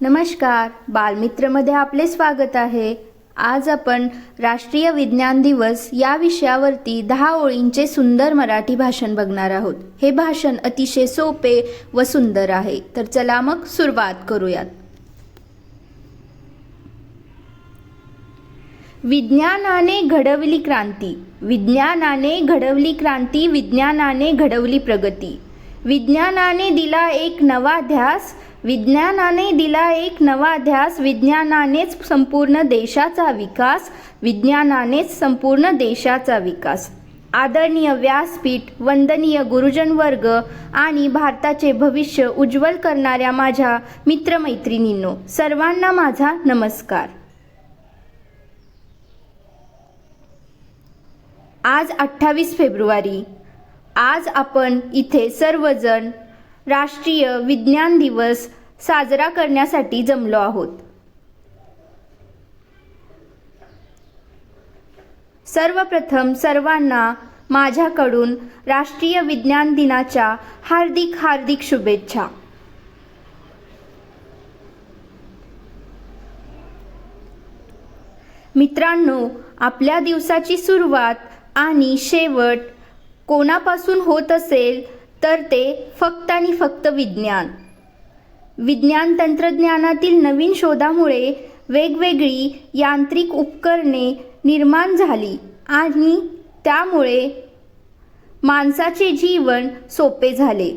नमस्कार. बालमित्रमध्ये आपले स्वागत आहे. आज आपण राष्ट्रीय विज्ञान दिवस या विषयावरती दहा ओळींचे सुंदर मराठी भाषण बघणार आहोत. हे भाषण अतिशय सोपे व सुंदर आहे. तर चला मग सुरुवात करूयात. विज्ञानाने घडवली क्रांती. विज्ञानाने घडवली क्रांती विज्ञानाने घडवली प्रगती. विज्ञानाने दिला एक नवा ध्यास विज्ञानाने दिला एक नवा ध्यास विज्ञानानेच संपूर्ण देशाचा विकास. विज्ञानानेच संपूर्ण देशाचा विकास. आदरणीय व्यासपीठ वंदनीय गुरुजन वर्ग आणि भारताचे भविष्य उज्ज्वल करणाऱ्या माझ्या मित्रमैत्रिणींनो सर्वांना माझा नमस्कार. आज अठ्ठावीस फेब्रुवारी. आज आपण इथे सर्वजण राष्ट्रीय विज्ञान दिवस साजरा करण्यासाठी जमलो आहोत. सर्वप्रथम सर्वांना माझ्याकडून राष्ट्रीय विज्ञान दिनाच्या हार्दिक हार्दिक शुभेच्छा. मित्रांनो आपल्या दिवसाची सुरुवात आणि शेवट कोणापासून होत असेल तर ते फक्त आणि फक्त विज्ञान. विज्ञान तंत्रज्ञानातील नवीन शोधामुळे वेगवेगळी यांत्रिक उपकरणे निर्माण झाली आणि त्यामुळे माणसाचे जीवन सोपे झाले.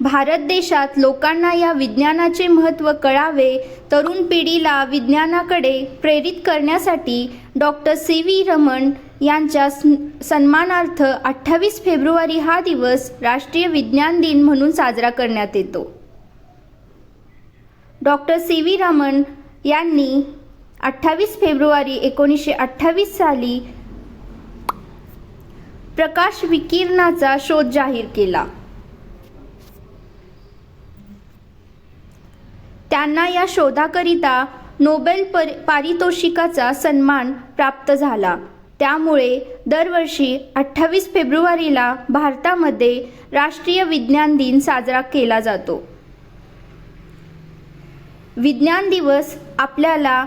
भारत देशात लोकांना या विज्ञानाचे महत्त्व कळावे तरुण पिढीला विज्ञानाकडे प्रेरित करण्यासाठी डॉक्टर सी व्ही रमण यांच्या सन्मानार्थ अठ्ठावीस फेब्रुवारी हा दिवस राष्ट्रीय विज्ञान दिन म्हणून साजरा करण्यात येतो. Doctor C. व्ही. रमण यांनी अठ्ठावीस फेब्रुवारी एकोणीसशे अठ्ठावीस साली प्रकाश विकिरणाचा शोध जाहीर केला. त्यांना या शोधाकरिता नोबेल पर पारितोषिकाचा सन्मान प्राप्त झाला. त्यामुळे दरवर्षी अठ्ठावीस फेब्रुवारीला भारतामध्ये राष्ट्रीय विज्ञान दिन साजरा केला जातो. विज्ञान दिवस आपल्याला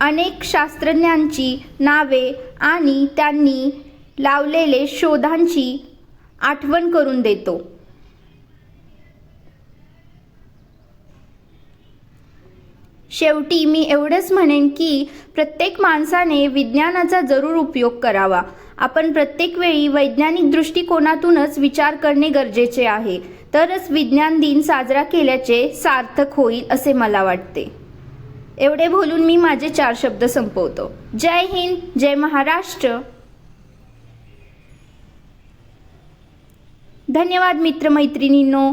अनेक शास्त्रज्ञांची नावे आणि त्यांनी लावलेले शोधांची आठवण करून देतो. शेवटी मी एवढंच म्हणेन की प्रत्येक माणसाने विज्ञानाचा जरूर उपयोग करावा. आपण प्रत्येक वेळी वैज्ञानिक दृष्टिकोनातूनच विचार करणे गरजेचे आहे. तरच विज्ञान दिन साजरा केल्याचे सार्थक होईल असे मला वाटते. एवढे बोलून मी माझे चार शब्द संपवतो. जय हिंद जय महाराष्ट्र. धन्यवाद मित्रमैत्रिणींनो.